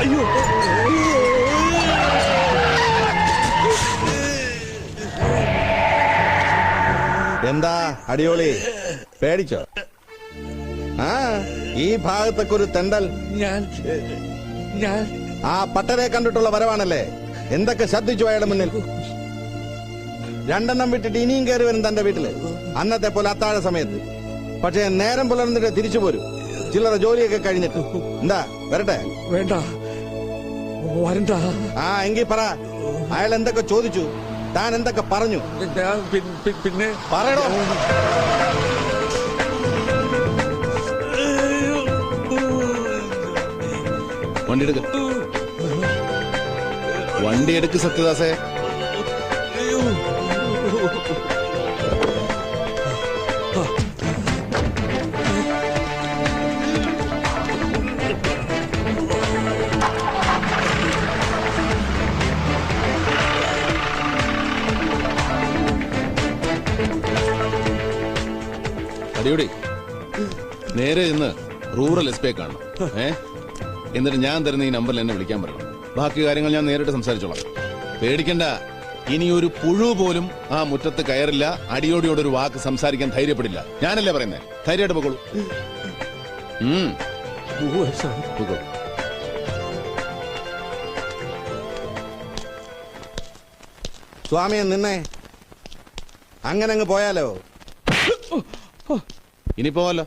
അയ്യോ. എന്താ അടിയോളി? പേടിച്ചോ? ആ ഈ ഭാഗത്തൊക്കെ ഒരു തെണ്ടൽ. ഞാൻ ഞാൻ. ആ പട്ടരെ കണ്ടിട്ടുള്ള വരവാണല്ലേ? എന്തൊക്കെ ശ്രദ്ധിച്ചു അയാളുടെ മുന്നിൽ? രണ്ടെണ്ണം വിട്ടിട്ട് ഇനിയും കയറി വരും തന്റെ വീട്ടിൽ. അന്നത്തെ പോലെ അത്താഴ സമയത്ത്. പക്ഷെ നേരം പുലർന്നിട്ട് തിരിച്ചു പോരും. ചില്ലറ ജോലിയൊക്കെ കഴിഞ്ഞിട്ട്. എന്താ വരട്ടെ? വേണ്ട. വരണ്ട. ആ എങ്കി പറ. അയാൾ എന്തൊക്കെ ചോദിച്ചു? താൻ എന്തൊക്കെ പറഞ്ഞു? പിന്നെ പറയണോ വണ്ടി എടുക്ക വണ്ടി എടുക്ക് സത്യദാസേ. അടിയോടി. നേരെ ഇന്ന് റൂറൽ എസ് പി കാണണം. ഏ? എന്നിട്ട് ഞാൻ തരുന്ന ഈ നമ്പറിൽ എന്നെ വിളിക്കാൻ പറയണം. ബാക്കി കാര്യങ്ങൾ ഞാൻ നേരിട്ട് സംസാരിച്ചോളാം. പേടിക്കണ്ട. ഇനി ഒരു പുഴു പോലും ആ മുറ്റത്ത് കയറില്ല. അടിയോടിയോട് ഒരു വാക്ക് സംസാരിക്കാൻ ധൈര്യപ്പെടില്ല. ഞാനല്ലേ പറയുന്നേ? ധൈര്യമായിട്ട് പോകോളൂ സ്വാമിയെ നിന്നെ അങ്ങനെ അങ്ങ് പോയാലോ? ഇനി പോവല്ലോ